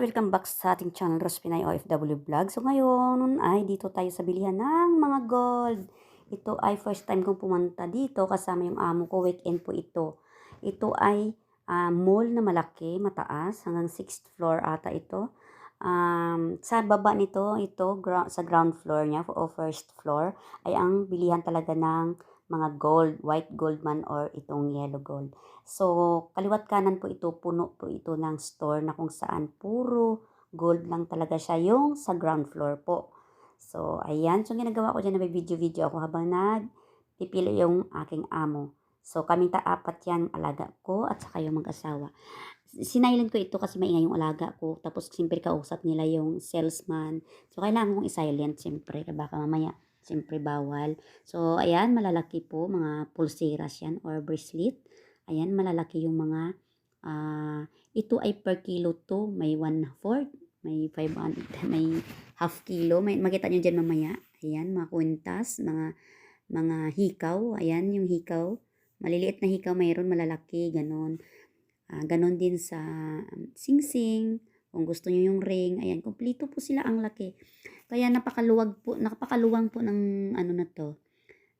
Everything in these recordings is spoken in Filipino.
Welcome back sa ating channel, Ros Pinay OFW Vlog. So ngayon ay dito tayo sa bilihan ng mga gold. Ito ay first time kong pumunta dito kasama yung amo ko. Weekend po ito. Ito ay ah, mall na malaki, mataas. Hanggang 6th floor ata ito. Um, sa baba nito, ito gra- sa ground floor niya o first floor ay ang bilihan talaga ng mga gold, white gold man or itong yellow gold. So, kaliwat kanan po ito, puno po ito ng store na kung saan puro gold lang talaga siya yung sa ground floor po. So, ayan. So, ginagawa ko dyan na may video-video ako habang nagpipili yung aking amo. So, kaming ta-apat yan, alaga ko at saka yung mag-asawa. Sinilent ko ito kasi maingay yung alaga ko. Tapos, siyempre, kausap nila yung salesman. So, kailangan kong i-silent, siyempre. Baka mamaya, siyempre, bawal. So, ayan, malalaki po, mga pulseras yan or bracelet. Ayan, malalaki yung mga, ah, ito ay per kilo to. May 1/4, may 500, may half kilo. May, makita nyo dyan mamaya. Ayan, mga kwintas, mga, mga hikaw. Ayan, yung hikaw. Maliliit na hikaw mayroon, malalaki, ganon. Ah, ganon din sa um, sing-sing. Kung gusto nyo yung ring, ayan, kumplito po sila ang laki. Kaya napakaluwag po, napakaluwang po ng ano na to,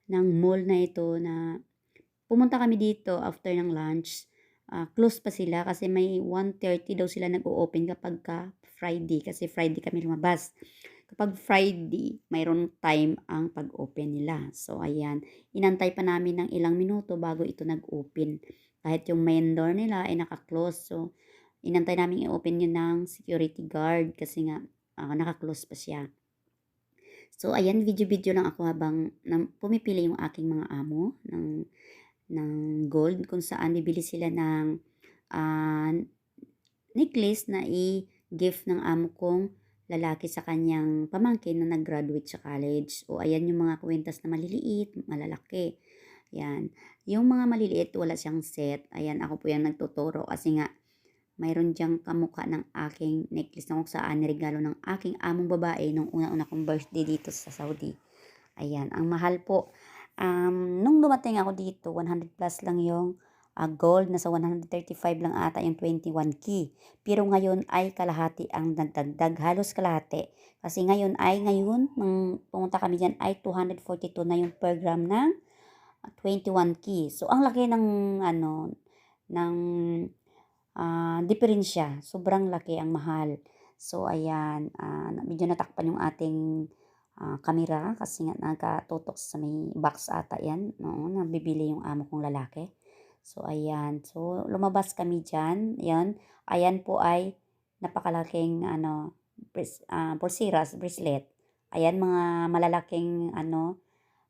ng mall na ito na pumunta kami dito after ng lunch. Ah, close pa sila kasi may 1.30 daw sila nag-o-open kapag ka Friday kasi Friday kami lumabas. Kapag Friday, mayroon time ang pag-open nila. So, ayan. Inantay pa namin ng ilang minuto bago ito nag-open. Kahit yung main door nila ay naka-close. So, inantay namin i-open yun ng security guard kasi nga ah, naka-close pa siya. So, ayan, video-video lang ako habang nam, pumipili yung aking mga amo ng, ng gold kung saan bibili sila ng ah, necklace na i-gift ng amo kong lalaki sa kanyang pamangkin na nag-graduate sa college. O ayan yung mga kwintas na maliliit, malalaki. Yan. Yung mga maliliit, wala siyang set. Ayan, ako po yan nagtuturo kasi nga mayroon diyang kamukha ng aking necklace na kung saan regalo ng aking among babae nung una-una kong birthday dito sa Saudi. Ayan, ang mahal po. Um, nung dumating ako dito, 100 plus lang yung uh, gold, nasa 135 lang ata yung 21 key. Pero ngayon ay kalahati ang nagdagdag, halos kalahati. Kasi ngayon ay, ngayon, nung pumunta kami dyan, ay 242 na yung per gram ng 21 key. So, ang laki ng, ano, ng uh, diferensya. Sobrang laki ang mahal. So, ayan, uh, medyo natakpan yung ating uh, kamera kasi nga nagkatutok sa may box ata yan. No, nabibili yung amo kong lalaki. So, ayan. So, lumabas kami dyan. Ayan. Ayan po ay napakalaking, ano, bris, uh, bracelet. Ayan, mga malalaking, ano,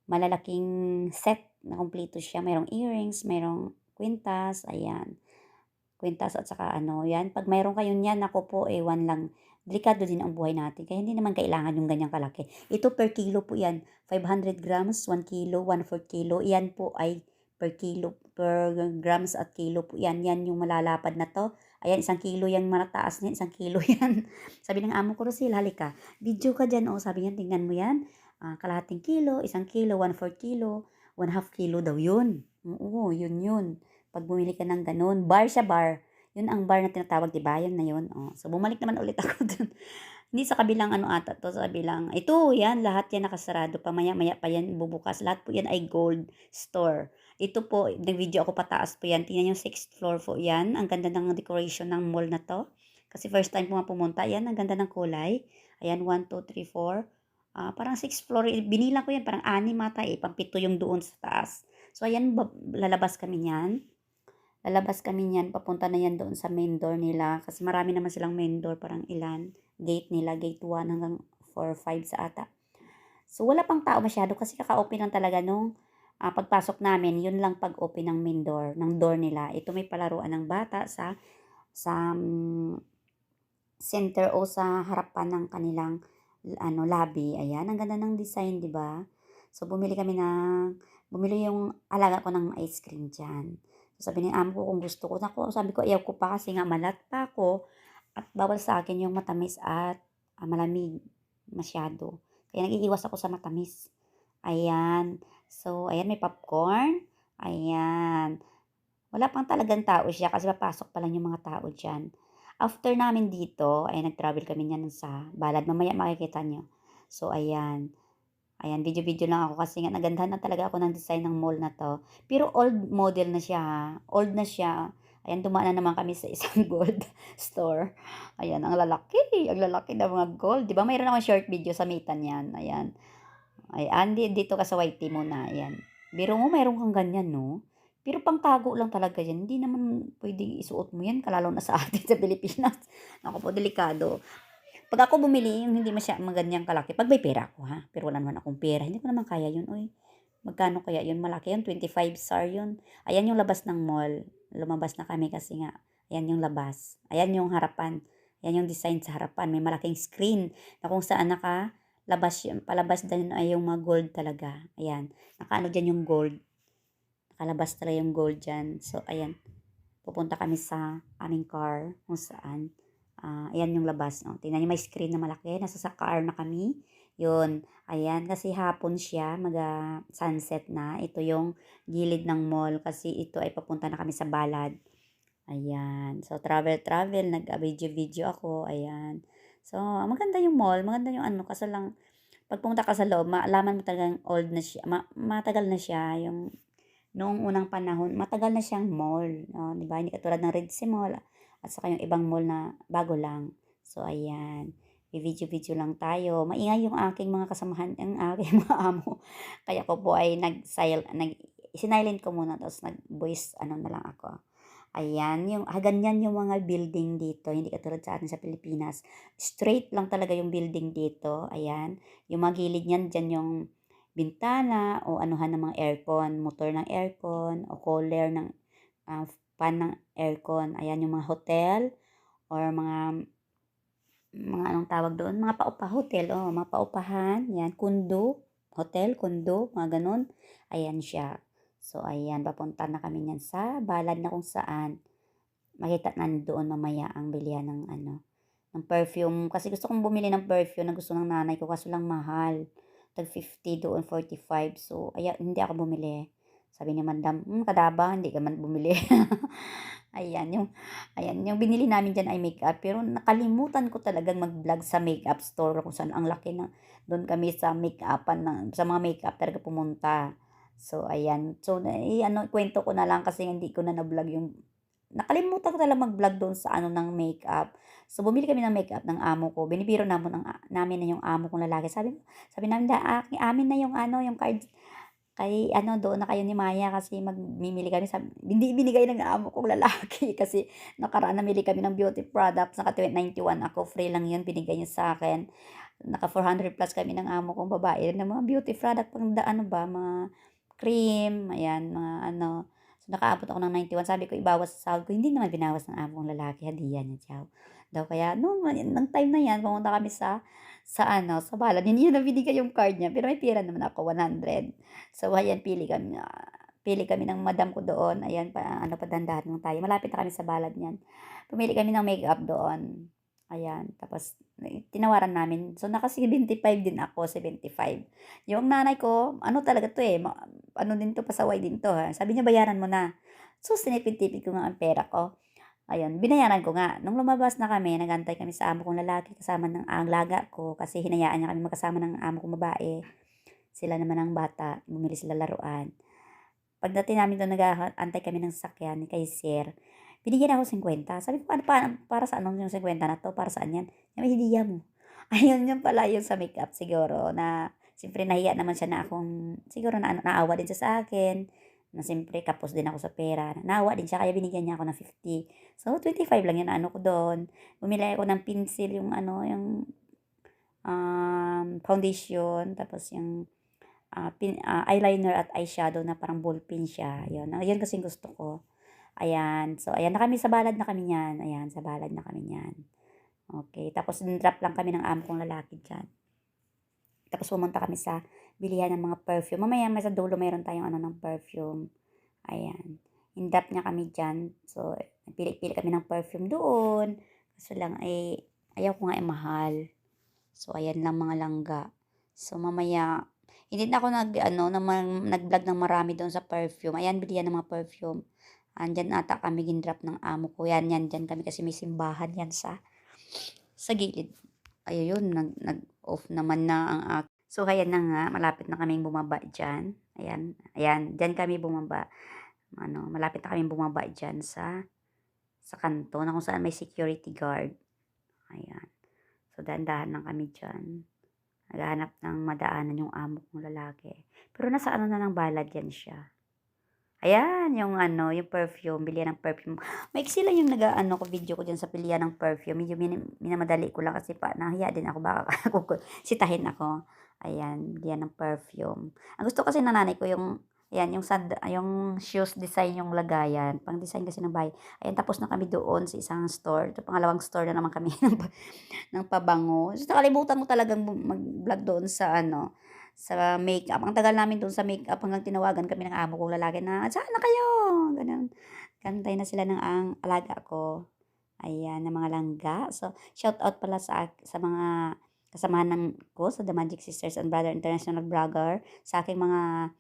malalaking set na kumpleto siya. Mayroong earrings, mayroong kwintas, ayan. Kwintas at saka ano, yan. Pag mayroon kayo niyan, ako po, eh, one lang. Delikado din ang buhay natin. Kaya hindi naman kailangan yung ganyang kalaki. Ito per kilo po yan. 500 grams, 1 kilo, 1 4 kilo. Yan po ay per kilo, per grams at kilo po yan. Yan yung malalapad na to. Ayan, isang kilo yung malataas niya, isang kilo yan. sabi ng amo ko, Rosil, halika, video ka dyan. O, sabi niya, tingnan mo yan. Uh, kalahating kilo, isang kilo, 1 4 kilo, 1 half kilo daw yun. Oo, yun yun. Pag bumili ka ng ganun, bar siya bar. Yun ang bar na tinatawag, di ba? Yun na yun. Oh. So, bumalik naman ulit ako dun. Hindi sa kabilang ano ata to, sa kabilang, ito, yan, lahat yan nakasarado pa, maya-maya pa yan bubukas. Lahat po yan ay gold store. Ito po, nag-video ako pataas po yan. Tingnan yung 6th floor po yan. Ang ganda ng decoration ng mall na to. Kasi first time po nga pumunta, yan, ang ganda ng kulay. Ayan, 1, 2, 3, 4. Uh, parang 6th floor, binilang ko yan, parang anim mata eh, pampito yung doon sa taas. So, ayan, lalabas kami niyan. Lalabas kami niyan, papunta na yan doon sa main door nila. Kasi marami naman silang main door, parang ilan. Gate nila, gate 1 hanggang 4, 5 sa ata. So, wala pang tao masyado kasi kaka-open lang talaga nung uh, pagpasok namin, yun lang pag-open ng main door, ng door nila. Ito may palaruan ng bata sa sa um, center o sa harapan ng kanilang ano lobby. Ayan, ang ganda ng design, 'di ba? So bumili kami ng bumili yung alaga ko ng ice cream diyan. Sabi ni amo ko kung gusto ko. Nako, sabi ko ayaw ko pa kasi nga malat pa ako at bawal sa akin yung matamis at uh, malamig masyado. Kaya nag-iiwas ako sa matamis. Ayan. So, ayan, may popcorn. Ayan. Wala pang talagang tao siya kasi papasok pa lang yung mga tao dyan. After namin dito, ay nag-travel kami niyan sa Balad. Mamaya makikita nyo. So, ayan. Ayan, video-video lang ako kasi nga nagandahan na talaga ako ng design ng mall na to. Pero old model na siya ha. Old na siya. Ayan, dumaan na naman kami sa isang gold store. Ayan, ang lalaki. Ang lalaki ng mga gold. Di ba mayroon akong short video sa mitan yan. Ayan. Ayan, di- dito ka sa YT muna. Ayan. Biro mo, mayroon kang ganyan, no? Pero pangtago lang talaga yan. Hindi naman pwede isuot mo yan, kalalo na sa atin sa Pilipinas. Ako po, delikado. Pag ako bumili, yung hindi masya maganyang kalaki. Pag may pera ako, ha? Pero wala naman akong pera. Hindi ko naman kaya yun, oy. Magkano kaya yun? Malaki yun. 25 star yun. Ayan yung labas ng mall. Lumabas na kami kasi nga, ayan yung labas. Ayan yung harapan. Ayan yung design sa harapan. May malaking screen na kung saan naka labas yun. Palabas din ay yung mga gold talaga. Ayan. Nakaano dyan yung gold. Nakalabas talaga yung gold dyan. So, ayan. Pupunta kami sa aming car kung saan Ah, ayan yung labas. Oh. Tingnan niyo may screen na malaki. Nasa sa car na kami. Yun. Ayan. Kasi hapon siya. Mag ah, sunset na. Ito yung gilid ng mall. Kasi ito ay papunta na kami sa balad. Ayan. So, travel, travel. Nag-video-video ako. Ayan. So, maganda yung mall. Maganda yung ano. Kaso lang, pag pumunta ka sa loob, maalaman mo talagang old na siya. Ma- matagal na siya. Yung noong unang panahon, matagal na siyang mall. No? Di ba? Hindi katulad ng Red Sea Mall at saka yung ibang mall na bago lang. So, ayan. Video-video lang tayo. Maingay yung aking mga kasamahan, ang aking mga amo. Kaya ko po ay nag-sil, nag, sinilent ko muna, tapos nag-voice, ano na lang ako. Ayan, yung, ah, ganyan yung mga building dito. Hindi katulad sa atin sa Pilipinas. Straight lang talaga yung building dito. Ayan. Yung mga gilid niyan, dyan yung bintana o anuhan ng mga aircon, motor ng aircon o cooler ng uh, fan ng aircon. Ayan yung mga hotel or mga mga anong tawag doon, mga paupa hotel, oh, mga paupahan, yan, kundo, hotel, kundo, mga ganun. Ayan siya. So, ayan, papunta na kami niyan sa balad na kung saan makita na doon mamaya ang bilihan ng ano, ng perfume. Kasi gusto kong bumili ng perfume na gusto ng nanay ko kaso lang mahal. Tag 50 doon, 45. So, ayan, hindi ako bumili. Sabi ni Madam, hmm, kadaba, hindi ka man bumili. ayan, yung, ayan, yung binili namin dyan ay makeup. Pero nakalimutan ko talagang mag-vlog sa makeup store kung saan ang laki na doon kami sa makeupan, ng, sa mga makeup talaga pumunta. So, ayan. So, eh, ano, kwento ko na lang kasi hindi ko na na-vlog yung nakalimutan ko talaga mag-vlog doon sa ano ng makeup. So, bumili kami ng makeup ng amo ko. Binibiro namin, ng, namin na yung amo kong lalaki. Sabi, sabi namin, da, amin na yung ano, yung card, kay ano doon na kayo ni Maya kasi magmimili kami sa hindi binigay ng amo kong lalaki kasi nakaraan namili kami ng beauty products naka 91 ako free lang yun binigay niya sa akin. Naka 400 plus kami ng amo kong babae ng mga beauty product pang da, ano ba mga cream ayan mga ano. So nakaabot ako ng 91 sabi ko ibawas sa sahod ko hindi naman binawas ng amo kong lalaki hadiyan niya daw kaya no nang time na yan pumunta kami sa sa ano, sa balad. Hindi niya na binigay yung card niya, pero may pera naman ako, 100. So, ayan, pili kami, uh, pili kami ng madam ko doon. Ayan, pa, ano, padandahan lang tayo. Malapit na kami sa balad niyan. Pumili kami ng makeup doon. Ayan, tapos tinawaran namin. So, naka 75 din ako, 75. Yung nanay ko, ano talaga to eh, ano din to, pasaway din to ha. Sabi niya, bayaran mo na. So, sinipid-tipid ko nga ang pera ko. Ayun, binayaran ko nga. Nung lumabas na kami, nagantay kami sa amo kong lalaki kasama ng ang laga ko kasi hinayaan niya kami magkasama ng amo kong babae. Sila naman ang bata, bumili sila laruan. Pagdating namin doon, nag-antay kami ng sakyan ni kay Sir. Binigyan ako 50. Sabi ko, ano, para, para sa anong yung 50 na to? Para saan yan? Yung hidiya mo. Ayun yung pala yung sa makeup siguro na siyempre nahiya naman siya na akong siguro na naawa din siya sa akin na siyempre kapos din ako sa pera. Nawa din siya kaya binigyan niya ako ng 50. So 25 lang yun ano ko doon. Bumili ako ng pencil yung ano yung um, foundation tapos yung uh, pin, uh, eyeliner at eyeshadow na parang ball pin siya. Yun. Ayun kasi gusto ko. Ayan. So, ayan na kami sa balad na kami niyan. Ayan, sa balad na kami niyan. Okay. Tapos, drop lang kami ng amo kong lalaki dyan. Tapos pumunta kami sa bilihan ng mga perfume. Mamaya may sa dulo mayroon tayong ano ng perfume. Ayan. Indap niya kami dyan. So, pili-pili kami ng perfume doon. Kaso lang ay ayaw ko nga ay mahal. So, ayan lang mga langga. So, mamaya, hindi na ako nag, ano, na, nag-vlog ng marami doon sa perfume. Ayan, bilihan ng mga perfume. Andyan ata kami gindrop ng amo ko. Yan, yan, dyan kami kasi may simbahan yan sa sa gilid. Ayun, nag, nag-off naman na ang So, ayan na nga, malapit na kaming bumaba dyan. Ayan, ayan, dyan kami bumaba. Ano, malapit na kaming bumaba dyan sa sa kanto na kung saan may security guard. Ayan. So, dahan-dahan lang kami dyan. Naghahanap ng madaanan yung amo kong lalaki. Pero nasa ano na ng balad yan siya. Ayan, yung ano, yung perfume, bilihan ng perfume. Maiksi lang yung nag-ano ko video ko dyan sa pilihan ng perfume. Medyo min- minamadali ko lang kasi pa, nahiya din ako, baka sitahin ako. Ayan, bilihan ng perfume. Ang gusto kasi ng nanay ko yung, ayan, yung, sand, yung shoes design yung lagayan. Pang design kasi ng bahay. Ayan, tapos na kami doon sa isang store. Ito, pangalawang store na naman kami ng, ng pabango. So, nakalimutan ko talagang mag-vlog doon sa ano, sa makeup. Ang tagal namin doon sa makeup hanggang tinawagan kami ng amo kong lalaki na, saan na kayo? Ganun. Kantay na sila ng ang alaga ko. Ayan, ng mga langga. So, shout out pala sa, sa mga kasamahan ng ko sa The Magic Sisters and Brother International Blogger, sa aking mga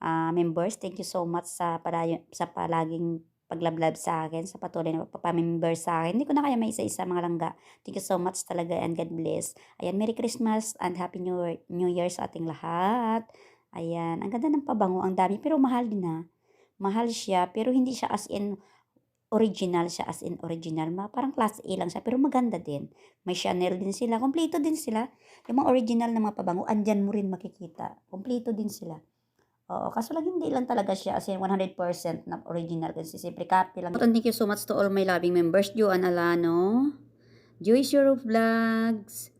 ah, members. Thank you so much sa, palayo, sa palaging paglablab sa akin, sa patuloy na pagpapamember sa akin. Hindi ko na kaya may isa-isa mga langga. Thank you so much talaga and God bless. Ayan, Merry Christmas and Happy New Year, New Year sa ating lahat. Ayan, ang ganda ng pabango, ang dami, pero mahal din ha. Mahal siya, pero hindi siya as in original siya as in original. Ma, parang class A lang siya, pero maganda din. May Chanel din sila, kompleto din sila. Yung mga original na mga pabango, andyan mo rin makikita. Kompleto din sila. Oo, kaso lang hindi lang talaga siya as in 100% na original kasi siyempre copy lang. Thank you so much to all my loving members. Joan Alano, Joyce Euro Vlogs,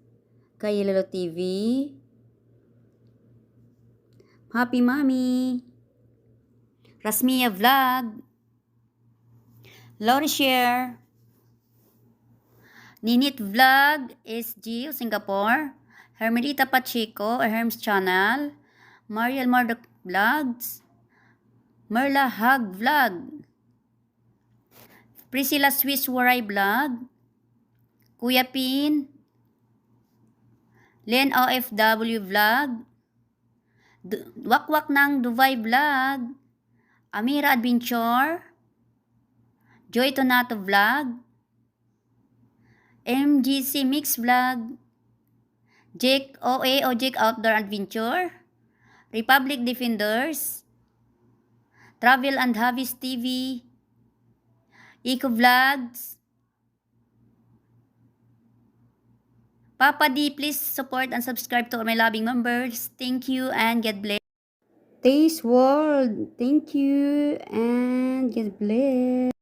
Kay Lolo TV, Happy Mommy, Rasmia Vlog, Lori Share, Ninit Vlog, SG, Singapore, Hermelita Pacheco, Herms Channel, Mariel Murdoch Vlogs, Merla Hug Vlog, Priscilla Swiss Waray Vlog, Kuya Pin, Len OFW Vlog, Du- Wakwak ng Dubai Vlog, Amira Adventure, Joy Tonato Vlog, MGC Mix Vlog, Jake OA o Jake Outdoor Adventure, Republic Defenders, Travel and Hobbies TV, Eco Vlogs, Papa D, please support and subscribe to my loving members. Thank you and God bless. Taste World, thank you and God bless.